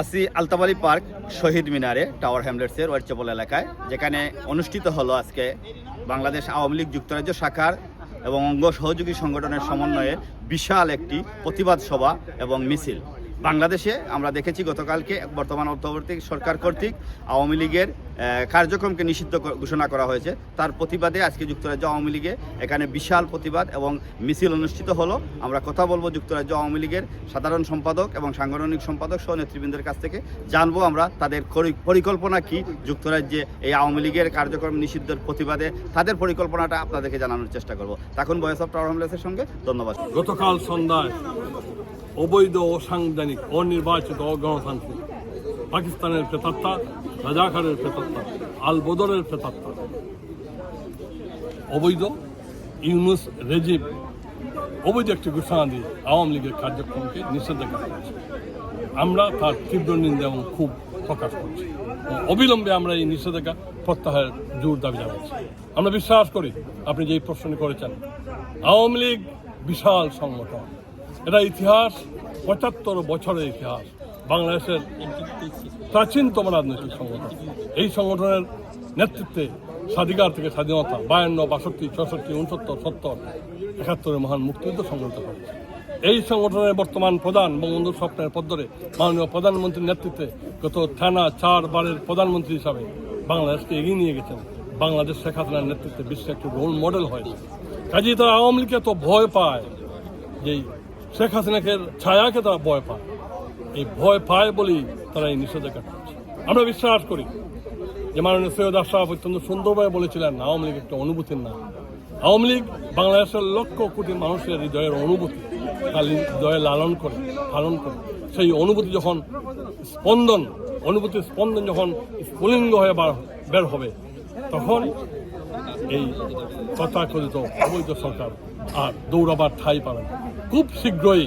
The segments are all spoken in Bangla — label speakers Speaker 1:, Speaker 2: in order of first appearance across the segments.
Speaker 1: আসি আলতাবালি পার্ক শহীদ মিনারে টাওয়ার হ্যামলেটসের ওয়ার্চেপল এলাকায়, যেখানে অনুষ্ঠিত হলো আজকে বাংলাদেশ আওয়ামী লীগ যুক্তরাজ্য শাখার এবং অঙ্গ সহযোগী সংগঠনের সমন্বয়ে বিশাল একটি প্রতিবাদ সভা এবং মিছিল। বাংলাদেশে আমরা দেখেছি গতকালকে বর্তমান অন্তর্বর্তী সরকার কর্তৃক আওয়ামী লীগের কার্যক্রমকে নিষিদ্ধ ঘোষণা করা হয়েছে। তার প্রতিবাদে আজকে যুক্তরাজ্য আওয়ামী লীগে এখানে বিশাল প্রতিবাদ এবং মিছিল অনুষ্ঠিত হলো। আমরা কথা বলব যুক্তরাজ্য আওয়ামী লীগের সাধারণ সম্পাদক এবং সাংগঠনিক সম্পাদক সহ নেতৃবৃন্দের কাছ থেকে। জানব আমরা তাদের পরিকল্পনা কি যুক্তরাজ্যে এই আওয়ামী লীগের কার্যক্রম নিষিদ্ধের প্রতিবাদে তাদের পরিকল্পনাটা আপনাদেরকে জানানোর চেষ্টা করব। তখন বয়স অফ টাওয়ার হ্যামলেটসের সঙ্গে ধন্যবাদ।
Speaker 2: গতকাল সন্ধ্যায় অবৈধ অসাংবিধানিক অনির্বাচিত অগণতান্ত্রিক পাকিস্তানের প্রেতাত্মা, রাজাকারের প্রেতাত্মা আল বদরের প্রেতাত্মা। অবৈধ ইউনুস রেজিম অবৈধ একটি ঘোষণা দিয়ে আওয়ামী লীগের কার্যক্রমকে নিষেধাজ্ঞা করেছে আমরা তার তীব্র নিন্দা এবং খুব প্রকাশ করছি। অবিলম্বে আমরা এই নিষেধাজ্ঞা প্রত্যাহারের জোর দাবি জানাচ্ছি। আমরা বিশ্বাস করি আপনি যে প্রশ্ন করেছেন, আওয়ামী লীগ বিশাল সংগঠন। এটা ইতিহাস, পঁচাত্তর বছরের ইতিহাস। বাংলাদেশের প্রাচীনতম রাজনৈতিক সংগঠন। এই সংগঠনের নেতৃত্বে স্বাধিকার থেকে স্বাধীনতা বায়ান্ন, বাষট্টি, চৌষট্টি, উনসত্তর, সত্তর, একাত্তরের মহান মুক্তিযুদ্ধ সংগঠিত করেছে এই সংগঠনের বর্তমান প্রধান বঙ্গবন্ধু স্বপ্নের পদ্মরে মাননীয় প্রধানমন্ত্রীর নেতৃত্বে গত থানা চার বারের প্রধানমন্ত্রী হিসাবে বাংলাদেশকে এগিয়ে নিয়ে গেছেন। বাংলাদেশ শেখ হাসিনার নেতৃত্বে বিশ্বে একটি রোল মডেল হয়েছে। কাজেই তারা আওয়ামী লীগকে তো ভয় পায় যে শেখ হাসিনাকে ছায়াকে তারা ভয় পায়। এই ভয় পায় বলেই তারা এই নিষেধাজ্ঞা করছে। আমরা বিশ্বাস করি যে মাননীয় সৈয়দ আশরাফ অত্যন্ত সুন্দরভাবে বলেছিলেন, আওয়ামী লীগ একটা অনুভূতির নাম। আওয়ামী লীগ বাংলাদেশের লক্ষ কোটি মানুষের হৃদয়ের অনুভূতি, তার হৃদয়ে লালন করে, পালন করে। সেই অনুভূতি যখন স্পন্দন, অনুভূতির স্পন্দন যখন স্ফুলিঙ্গ হয়ে বের হবে, তখন এই তথাকথিত অবৈধ সরকার আর দৌড়াবার ঠাই পাবে খুব শীঘ্রই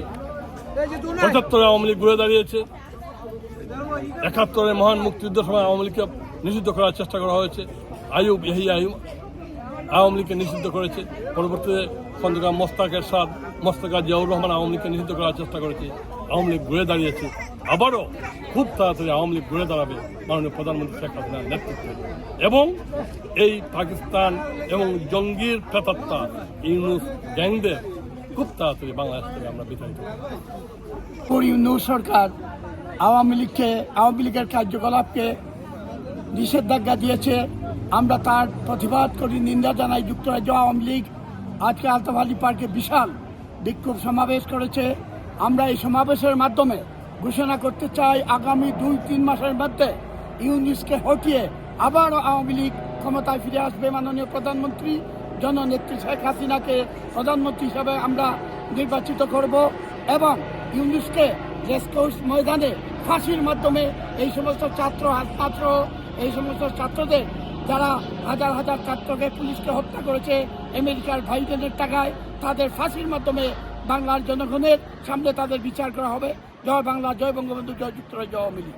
Speaker 2: পঁচাত্তরে আওয়ামী লীগ ঘুরে দাঁড়িয়েছে। একাত্তরে মহান মুক্তিযুদ্ধের সময় আওয়ামী লীগকে নিষিদ্ধ করার চেষ্টা করা হয়েছে। আয়ুব ইহি আয়ুব আওয়ামী লীগকে নিষিদ্ধ করেছে। পরবর্তীতে খন্দকার মোস্তাকের সাদ মোস্তাকা জিয়াউর রহমান আওয়ামী লীগকে নিষিদ্ধ করার চেষ্টা করেছে। আওয়ামী লীগ ঘুরে দাঁড়িয়েছে। আবারও খুব তাড়াতাড়ি আওয়ামী লীগ ঘুরে দাঁড়াবে মাননীয় প্রধানমন্ত্রী শেখ হাসিনার নেতৃত্বে। এবং এই পাকিস্তান এবং জঙ্গির প্রেতাত্মা ইউনুস গ্যাংদের খুব তাড়াতাড়ি বাংলাদেশ থেকে আমরা বিতাড়িত।
Speaker 3: পরিণু সরকার আওয়ামী লীগকে, আওয়ামী লীগের কার্যকলাপকে নিষেধাজ্ঞা দিয়েছে। আমরা তার প্রতিবাদ করি, নিন্দা জানাই যুক্তরাজ্য আওয়ামী লীগ। আজকে আলতাভালি পার্কে বিশাল বিক্ষোভ সমাবেশ করেছে। আমরা এই সমাবেশের মাধ্যমে ঘোষণা করতে চাই আগামী দুই, তিন মাসের মধ্যে ইউনিসকে হটিয়ে আবারও আওয়ামী লীগ ক্ষমতায় ফিরে আসবে মাননীয় প্রধানমন্ত্রী। জননেত্রী শেখ হাসিনাকে প্রধানমন্ত্রী হিসাবে আমরা নির্বাচিত করব এবং ইউনিসকে রেসকোর্স ময়দানে ফাঁসির মাধ্যমে এই সমস্ত ছাত্র ছাত্র এই সমস্ত ছাত্রদের যারা হাজার হাজার ছাত্রকে পুলিশকে হত্যা করেছে, আমেরিকার ভাইডেনের টাকায় তাদের ফাঁসির মাধ্যমে বাংলার জনগণের সামনে তাদের বিচার করা হবে। জয় বাংলা জয় বঙ্গবন্ধু জয় যুক্তরাজ্য আওয়ামী লীগ।